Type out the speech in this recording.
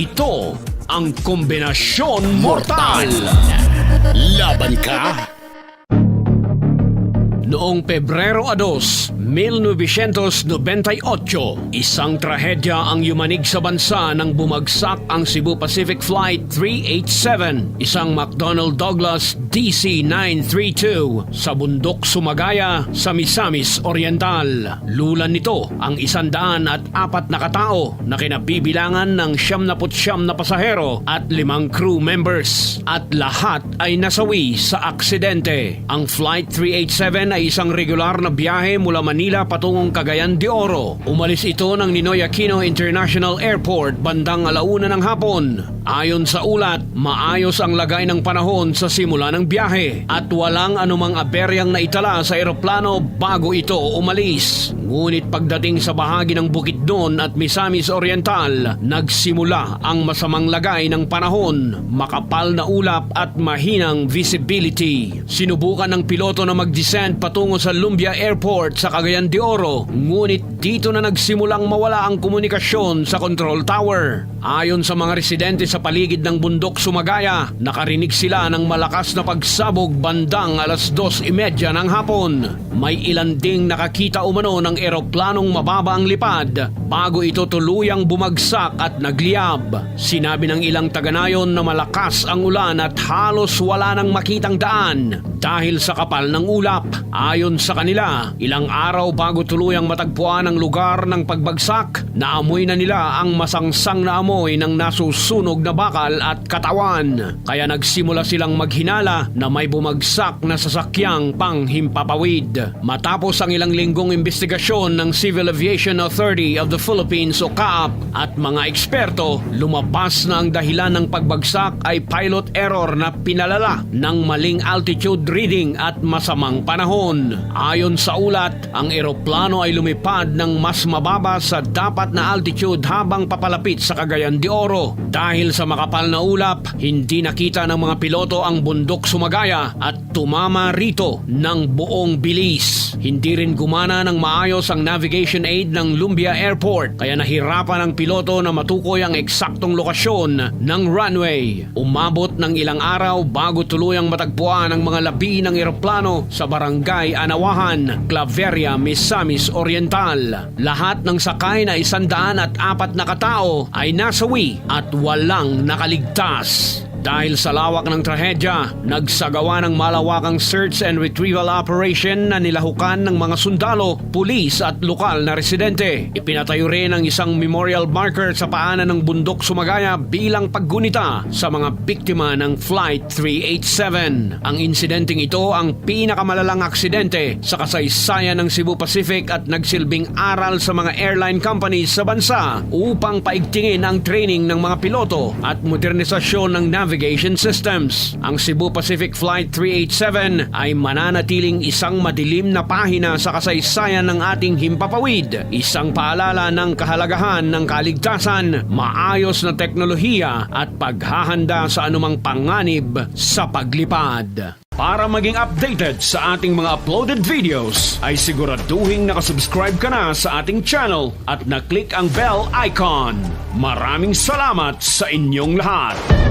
Ito ang kombinasyon mortal. Laban ka? Noong Pebrero 2, 1998, isang trahedya ang yumanig sa bansa nang bumagsak ang Cebu Pacific Flight 387, isang McDonnell Douglas DC-932 sa bundok Sumagaya sa Misamis Oriental. Lulan nito ang isandaan at apat na katao na kinabibilangan ng siyam na putsyam na pasahero at limang crew members at lahat ay nasawi sa aksidente. Ang Flight 387 ay isang regular na biyahe mula Manila patungong Cagayan de Oro. Umalis ito ng Ninoy Aquino International Airport bandang alauna ng hapon. Ayon sa ulat, maayos ang lagay ng panahon sa simula ng biyahe at walang anumang aberyang naitala sa eroplano bago ito umalis. Ngunit pagdating sa bahagi ng Bukidnon at Misamis Oriental, nagsimula ang masamang lagay ng panahon, makapal na ulap at mahinang visibility. Sinubukan ng piloto na mag-descend patungo sa Lumbia Airport sa Cagayan de Oro, ngunit dito na nagsimulang mawala ang komunikasyon sa control tower. Ayon sa mga residente sa paligid ng bundok Sumagaya, nakarinig sila ng malakas na pagsabog bandang alas 2.30 ng hapon. May ilan ding nakakita umano ng eroplanong mababa ang lipad bago ito tuluyang bumagsak at nagliyab. Sinabi ng ilang taganayon na malakas ang ulan at halos wala nang makitang daan dahil sa kapal ng ulap. Ayon sa kanila, ilang araw bago tuluyang matagpuan ang lugar ng pagbagsak, naamoy na nila ang masangsang na amoy ng nasusunog na bakal at katawan. Kaya nagsimula silang maghinala na may bumagsak na sasakyang panghimpapawid. Matapos ang ilang linggong investigasyon ng Civil Aviation Authority of the Philippines o CAAP at mga eksperto, lumabas na ang dahilan ng pagbagsak ay pilot error na pinalala ng maling altitude reading at masamang panahon. Ayon sa ulat, ang eroplano ay lumipad ng mas mababa sa dapat na altitude habang papalapit sa Cagayan de Oro. Dahil sa makapal na ulap, hindi nakita ng mga piloto ang bundok Sumagaya at tumama rito ng buong bilis. Hindi rin gumana ng maayos ang navigation aid ng Lumbia Airport kaya nahirapan ang piloto na matukoy ang eksaktong lokasyon ng runway. Umabot ng ilang araw bago tuluyang matagpuan ang mga labi ng eroplano sa barangay Anawahan, Claveria, Misamis Oriental. Lahat ng sakay na isandaan at apat na katao ay nasawi at walang nakaligtas. Dahil sa lawak ng trahedya, nagsagawa ng malawakang search and retrieval operation na nilahukan ng mga sundalo, pulis at lokal na residente. Ipinatayo rin ang isang memorial marker sa paanan ng bundok Sumagaya bilang paggunita sa mga biktima ng Flight 387. Ang insidenteng ito ang pinakamalalang aksidente sa kasaysayan ng Cebu Pacific at nagsilbing aral sa mga airline companies sa bansa upang paigtingin ang training ng mga piloto at modernisasyon ng navigation systems. Ang Cebu Pacific Flight 387 ay mananatiling isang madilim na pahina sa kasaysayan ng ating himpapawid. Isang paalala ng kahalagahan ng kaligtasan, maayos na teknolohiya at paghahanda sa anumang panganib sa paglipad. Para maging updated sa ating mga uploaded videos, ay siguraduhin nakasubscribe ka na sa ating channel at na-click ang bell icon. Maraming salamat sa inyong lahat!